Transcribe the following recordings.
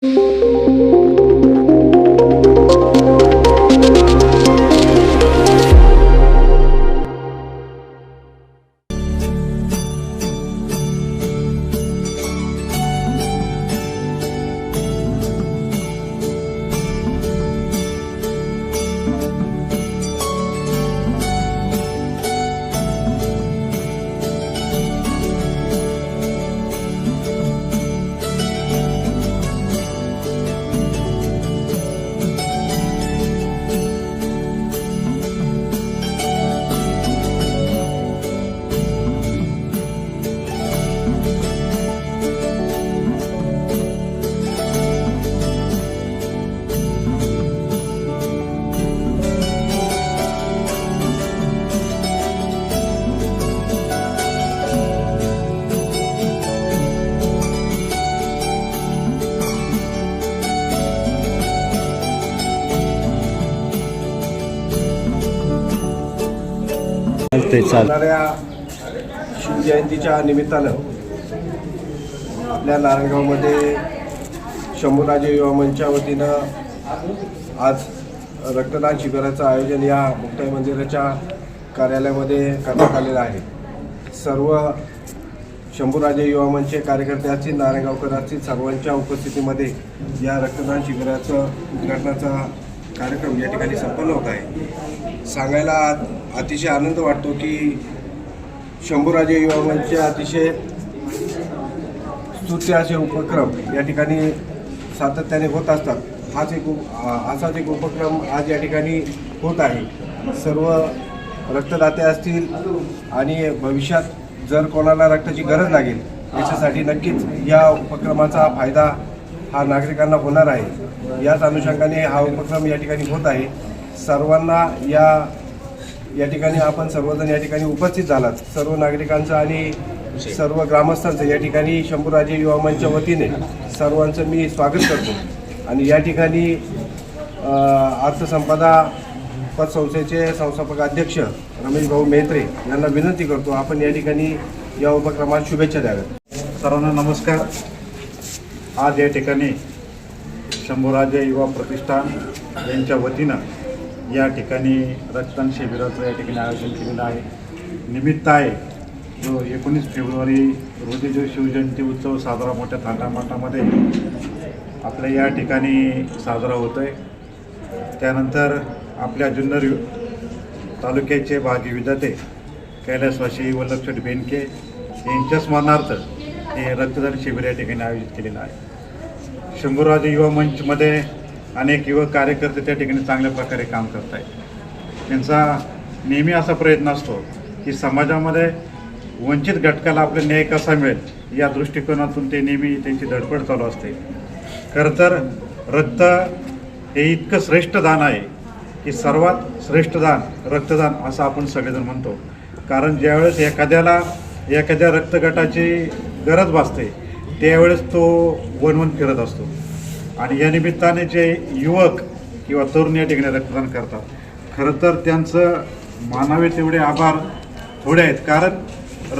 Música ते चालणाऱ्या शिवजयंतीच्या निमित्तानं आपल्या नारायणगावमध्ये शंभूराजे युवा मंचच्या वतीनं आज रक्तदान शिबिराचं आयोजन या मुक्ताई मंदिराच्या कार्यालयामध्ये करण्यात आलेलं आहे. सर्व शंभूराजे युवा मंचचे कार्यकर्ते असतील नारायणगावकर असतील सर्वांच्या उपस्थितीमध्ये या रक्तदान शिबिराचं उद्घाटनाचा कार्यक्रम या ठिकाणी संपन्न होत आहे. सांगायला अतिशय आनंद वाटतो की शंभूराजे युवा मंचचे अतिशय स्तुत्य असे उपक्रम या ठिकाणी सातत्याने होत असतात. हाच एक उप- असाच एक उपक्रम आज या ठिकाणी होत आहे. सर्व रक्तदाते असतील आणि भविष्यात जर कोणाला रक्ताची गरज लागेल याच्यासाठी नक्कीच या उपक्रमाचा फायदा हा नागरिकांना होणार आहे. याच अनुषंगाने हा उपक्रम या ठिकाणी होत आहे. सर्वांना या या ठिकाणी आपण सर्वजण या ठिकाणी उपस्थित झालात. सर्व नागरिकांचं आणि सर्व ग्रामस्थांचं या ठिकाणी शंभूराजे युवा मंचच्या वतीने सर्वांचं मी स्वागत करतो. आणि या ठिकाणी अर्थसंपदा पतसंस्थेचे संस्थापक अध्यक्ष रमेश भाऊ मेहत्रे यांना विनंती करतो आपण या ठिकाणी या उपक्रमात शुभेच्छा द्याव्यात. सर्वांना नमस्कार. आज या ठिकाणी शंभूराजे युवा प्रतिष्ठान यांच्या वतीनं या ठिकाणी रक्तदान शिबिराचं या ठिकाणी आयोजन केलेलं आहे. निमित्त आहे जो एकोणीस फेब्रुवारी रोजी जो शिवजयंती उत्सव साजरा मोठ्या थाटामाटामध्ये आपल्या या ठिकाणी साजरा होतो आहे त्यानंतर आपल्या जुन्नर यु- तालुक्याचे भागी विधाते कैलासवासी वल्लभशेठ बेनके यांच्या स्मरणार्थ हे रक्तदान शिबिर या ठिकाणी आयोजित केलेलं आहे. शंभूराज युवा मंचमध्ये अनेक युवक कार्यकर्ते त्या ठिकाणी चांगल्या प्रकारे काम करत आहेत. त्यांचा नेहमी असा प्रयत्न असतो की समाजामध्ये वंचित घटकाला आपला न्याय कसा मिळेल या दृष्टिकोनातून ते नेहमी त्यांची धडपड चालू असते. खरं तर रक्त हे इतकं श्रेष्ठ दान आहे की सर्वात श्रेष्ठ दान रक्तदान असं आपण सगळेजण म्हणतो. कारण ज्यावेळेस एखाद्याला एखाद्या रक्तगटाची गरज भासते त्यावेळेस तो वणवण फिरत असतो. आणि या निमित्ताने जे युवक किंवा तरुण या ठिकाणी रक्तदान करतात खरं तर त्यांचं मानावे तेवढे आभार थोडे आहेत. कारण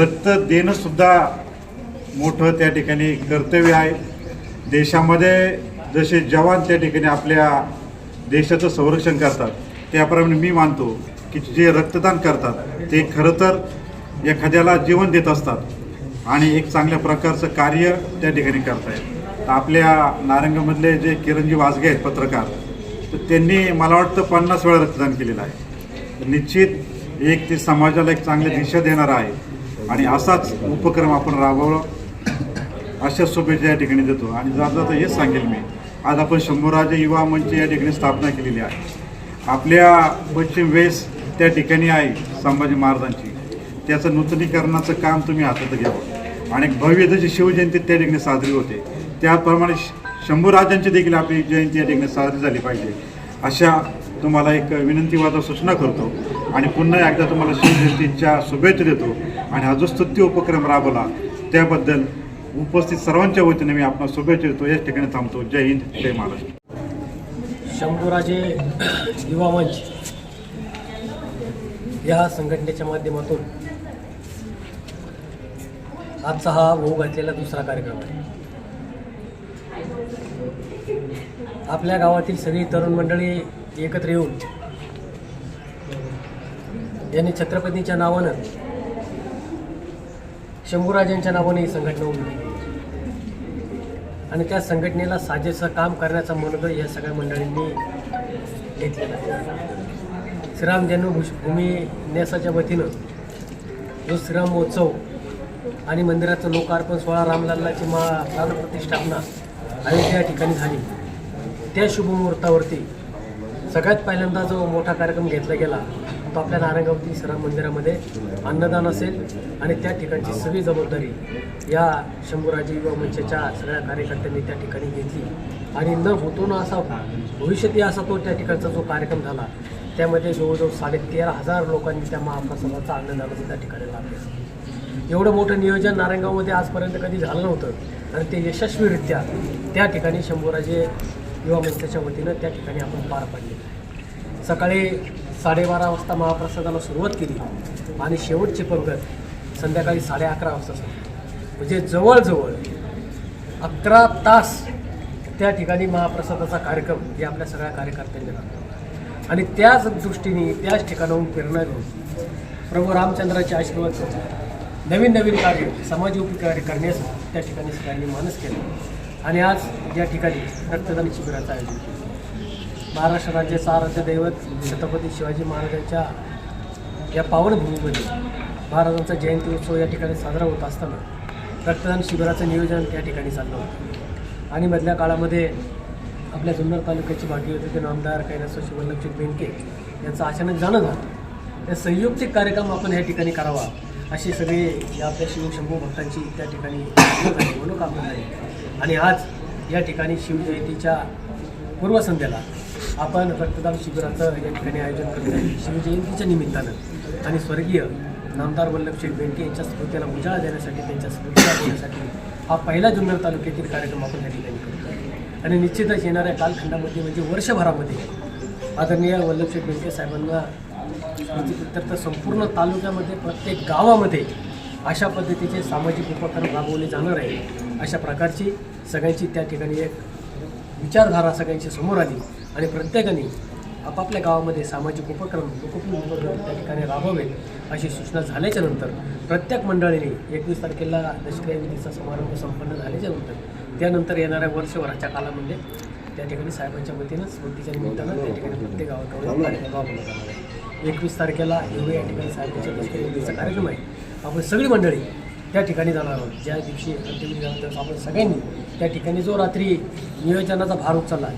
रक्त देणंसुद्धा मोठं त्या ठिकाणी कर्तव्य आहे. देशामध्ये जसे जवान त्या ठिकाणी आपल्या देशाचं संरक्षण करतात त्याप्रमाणे मी मानतो की जे रक्तदान करतात ते खरं तर एखाद्याला जीवन देत असतात आणि एक चांगल्या प्रकारचं कार्य त्या ठिकाणी करतायत. तर आपल्या नारंगमधले जे किरणजी वाजगे आहेत पत्रकार तर त्यांनी मला वाटतं पन्नास वेळा रक्तदान केलेलं आहे. तर निश्चित एक ते समाजाला एक चांगली दिशा देणार आहे. आणि असाच उपक्रम आपण राबवला अशा शुभेच्छा या ठिकाणी देतो. आणि जाता जाता हेच सांगेल मी आज आपण शंभूराजे युवा मंच या ठिकाणी स्थापना केलेली आहे. आपल्या पश्चिम वेस त्या ठिकाणी आहे संभाजी महाराजांची. त्याचं नूतनीकरणाचं काम तुम्ही हातात घ्यावं. आणि भव्य जशी शिवजयंती त्या ठिकाणी साजरी होते. त्याप्रमाणे श- शंभूराजांची देखील आपली जयंती या ठिकाणी साजरी झाली पाहिजे. अशा तुम्हाला एक विनंतीवादा सूचना करतो आणि पुन्हा एकदा तुम्हाला शिवजयंतीच्या शुभेच्छा देतो. आणि हा जो स्तुत्य उपक्रम राबवला त्याबद्दल उपस्थित सर्वांच्या वतीने मी आपला शुभेच्छा देतो. याच ठिकाणी थांबतो. जय हिंद जय महाराष्ट्र. शंभूराजे युवा मंच या संघटनेच्या माध्यमातून आजचा हा भाऊ घातलेला दुसरा कार्यक्रम आहे. आपल्या गावातील सगळी तरुण मंडळी एकत्र येऊन यांनी छत्रपतीच्या नावानं शंभूराजांच्या नावाने ही संघटना उभी केली. आणि त्या संघटनेला साजेसं काम करण्याचा मनोदय या सगळ्या मंडळींनी घेतलेला आहे. श्रीराम जन्मभूमी न्यासाच्या वतीनं जो श्रीराम महोत्सव आणि मंदिराचं लोकार्पण सोळा रामलालाची मा प्राणप्रतिष्ठापना अयोध्या त्या ठिकाणी झाली. त्या शुभमुहूर्तावरती सगळ्यात पहिल्यांदा जो मोठा कार्यक्रम घेतला गेला तो आपल्या नारायणगावती सरा मंदिरामध्ये अन्नदान असेल आणि त्या ठिकाणची सगळी जबाबदारी या शंभूराजे युवा मंचाच्या सगळ्या कार्यकर्त्यांनी त्या ठिकाणी घेतली. आणि न होतो ना असा भविष्यातही असा तो त्या ठिकाणचा जो कार्यक्रम झाला त्यामध्ये जवळजवळ साडेतेरा हजार लोकांनी त्या महाप्रसादाचा अन्नदानाचा त्या ठिकाणी लागले एवढं मोठं नियोजन नारायणगावमध्ये आजपर्यंत कधी झालं नव्हतं आणि ते यशस्वीरित्या त्या ठिकाणी शंभूराजे युवा मंचाच्या वतीनं त्या ठिकाणी आपण पार पाडले. सकाळी साडेबारा वाजता महाप्रसादाला सुरुवात केली आणि शेवटची पंगत संध्याकाळी साडे अकरा वाजता सुरू. म्हणजे जवळजवळ अकरा तास त्या ठिकाणी महाप्रसादाचा कार्यक्रम हे आपल्या सगळ्या कार्यकर्त्यांनी लागतो आणि त्याच दृष्टीने त्याच ठिकाणाहून प्रेरणा घेऊन प्रभू रामचंद्राचे आशीर्वाद नवीन नवीन कार्य समाजोपी कार्य करण्यास त्या ठिकाणी सगळ्यांनी मानस केलं. आणि आज या ठिकाणी रक्तदान शिबिराचं आयोजन केलं. महाराष्ट्र राज्याचं आराध्य दैवत छत्रपती शिवाजी महाराजांच्या या पावनभूमीमध्ये महाराजांचा जयंती उत्सव या ठिकाणी साजरा होत असताना रक्तदान शिबिराचं नियोजन या ठिकाणी चाललं होतं. आणि मधल्या काळामध्ये आपल्या जुन्नर तालुक्याची भागीरथी नामदार कैलास शिवल्लभजी बेंके यांचं अचानक जाणं झालं. या संयुक्तिक कार्यक्रम आपण या ठिकाणी करावा अशी सगळी या आपल्या शिवशंभू भक्तांची त्या ठिकाणी मनोकामना झाली आणि आज या ठिकाणी शिवजयंतीच्या पूर्वसंध्येला आपण रक्तदान शिबिराचं या ठिकाणी आयोजन करत आहे. शिवजयंतीच्या निमित्तानं आणि स्वर्गीय नामदार वल्लभशेठ बेंके यांच्या स्मृतीला उजाळा देण्यासाठी त्यांच्या स्मृतीला देण्यासाठी हा पहिला जुन्नर तालुक्यातील कार्यक्रम आपण या ठिकाणी करतो आहे आणि निश्चितच येणाऱ्या कालखंडामध्ये म्हणजे वर्षभरामध्ये आदरणीय वल्लभशेठ बेंके साहेबांना तर संपूर्ण तालुक्यामध्ये प्रत्येक गावामध्ये अशा पद्धतीचे सामाजिक उपक्रम राबवले जाणार आहे अशा प्रकारची सगळ्यांची त्या ठिकाणी एक विचारधारा सगळ्यांची समोर आली आणि प्रत्येकाने आपापल्या गावामध्ये सामाजिक उपक्रम लोकप्रिय उपक्रम त्या ठिकाणी राबवेत अशी सूचना झाल्याच्यानंतर प्रत्येक मंडळीने एकवीस तारखेला लष्करी विधीचा समारंभ संपन्न झाल्याच्यानंतर त्यानंतर येणाऱ्या वर्षभराच्या कालामध्ये त्या ठिकाणी साहेबांच्या वतीनं स्मृतीच्या निमित्तानं त्या ठिकाणी प्रत्येक गावाकडून एकवीस तारखेला एवढे या ठिकाणी साहेबांच्या दशक्रिया विधीचा कार्यक्रम आहे. आपण सगळी मंडळी त्या ठिकाणी जाणार आहोत. ज्या दिवशी अंत्यविधी झाल्यानंतर आपण सगळ्यांनी त्या ठिकाणी जो रात्री नियोजनाचा भार उचलला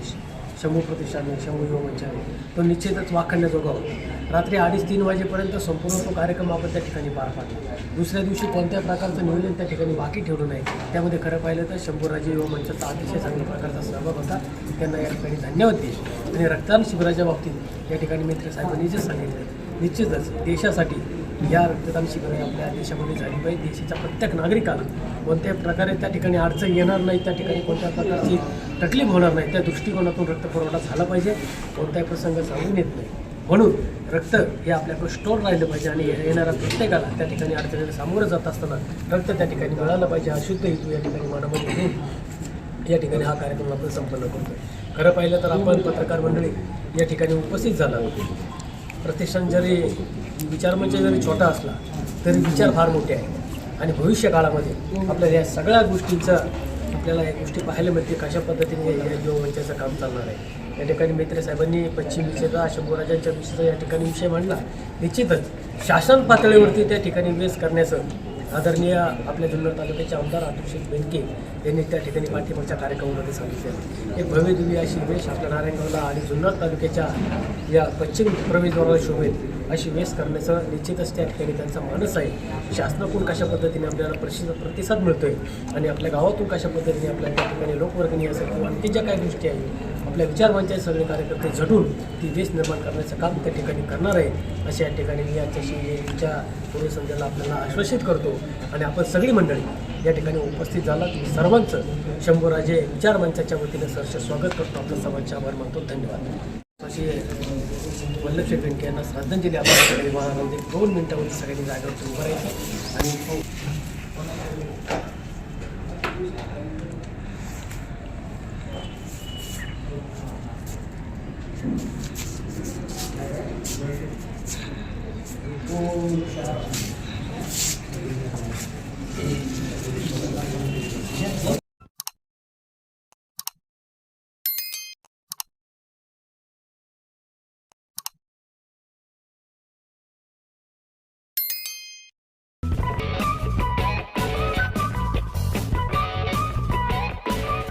शंभू प्रतिष्ठाने शंभू युवा मंचाने तो निश्चितच वाखण्याजोगा होता. रात्री अडीच तीन वाजेपर्यंत संपूर्ण तो कार्यक्रम आपण त्या ठिकाणी पार पाडला. दुसऱ्या दिवशी कोणत्या प्रकारचं नियोजन त्या ठिकाणी बाकी ठेवलं नाही त्यामध्ये खरं पाहिलं तर शंभूराजे युवा मंचाचा अतिशय चांगल्या प्रकारचा सहभाग होता. त्यांना या ठिकाणी धन्यवाद देईल आणि रक्तदान शिबिराच्या बाबतीत या ठिकाणी मित्र साहेबांनी जे सांगितलं निश्चितच देशासाठी या रक्तदान शिबिर आपल्या देशामध्ये झाली पाहिजे. देशाच्या प्रत्येक नागरिकाला कोणत्याही प्रकारे त्या ठिकाणी अडचण येणार नाही त्या ठिकाणी कोणत्या प्रकारची तकलीफ होणार नाही. त्या दृष्टिकोनातून रक्तपुरवठा झाला पाहिजे. कोणताही प्रसंग सांगून येत नाही. म्हणून रक्त हे आपल्याकडे स्टोर राहिलं पाहिजे आणि येणाऱ्या प्रत्येकाला त्या ठिकाणी अडचणीला सामोरं जात असताना रक्त त्या ठिकाणी मिळालं पाहिजे. हा शुद्ध हेतू या ठिकाणी मनामध्ये घेऊन या ठिकाणी हा कार्यक्रम आपण संपन्न करतो खरं पाहिलं तर आपण पत्रकार मंडळी या ठिकाणी उपस्थित झाला प्रतिष्ठान जरी विचारमंच जरी छोटा असला तरी विचार फार मोठे आहेत. आणि भविष्य काळामध्ये आपल्याला या सगळ्या गोष्टींचं आपल्याला या गोष्टी पाहायला मिळते कशा पद्धतीने या युवा काम चालणार आहे. या ठिकाणी मित्रसाहेबांनी पश्चिम दिशेचा शंभूराजांच्या विषयाचा या ठिकाणी विषय मांडला. निश्चितच शासन पातळीवरती त्या ठिकाणी वेस करण्याचं आदरणीय आपल्या जुन्नर तालुक्याचे आमदार अभिषेक बेनके यांनी त्या ठिकाणी पाठिंबाच्या कार्यक्रमामध्ये सांगितले. एक भव्य दिव्य अशी वेश आपल्या नारायणगावला आणि जुन्नर तालुक्याच्या या पश्चिम प्रवेशद्वाराला शोभेत अशी वेस करण्याचं निश्चितच त्या ठिकाणी त्यांचा मानस आहे. शासनाकडून कशा पद्धतीने आपल्याला प्रसिद्ध प्रतिसाद मिळतोय आणि आपल्या गावातून कशा पद्धतीने आपल्या त्या ठिकाणी लोकवर्गणी असेल किंवा आणखी ज्या काही गोष्टी आहेत आपल्या विचारवंताचे सगळे कार्यकर्ते झटून ती वेस निर्माण करण्याचं काम त्या ठिकाणी करणार आहे अशा या ठिकाणी मी आजच्या पूर्वसंध्येला आपल्याला आश्वासित करतो. आणि आपण सगळी मंडळी या ठिकाणी उपस्थित झाला तुम्ही सर्वांचं शंभूराजे विचार मंचाच्या वतीने सरसे स्वागत करतो. आपल्या सर्वांचे आभार मानतो. धन्यवाद. अशी वल्लभशेठ बेंके यांना श्रद्धांजली आपण सगळी महाराजांचे दोन मिनिटामध्ये सगळ्यांनी जागेवरती उभं राहायचं. आणि हो.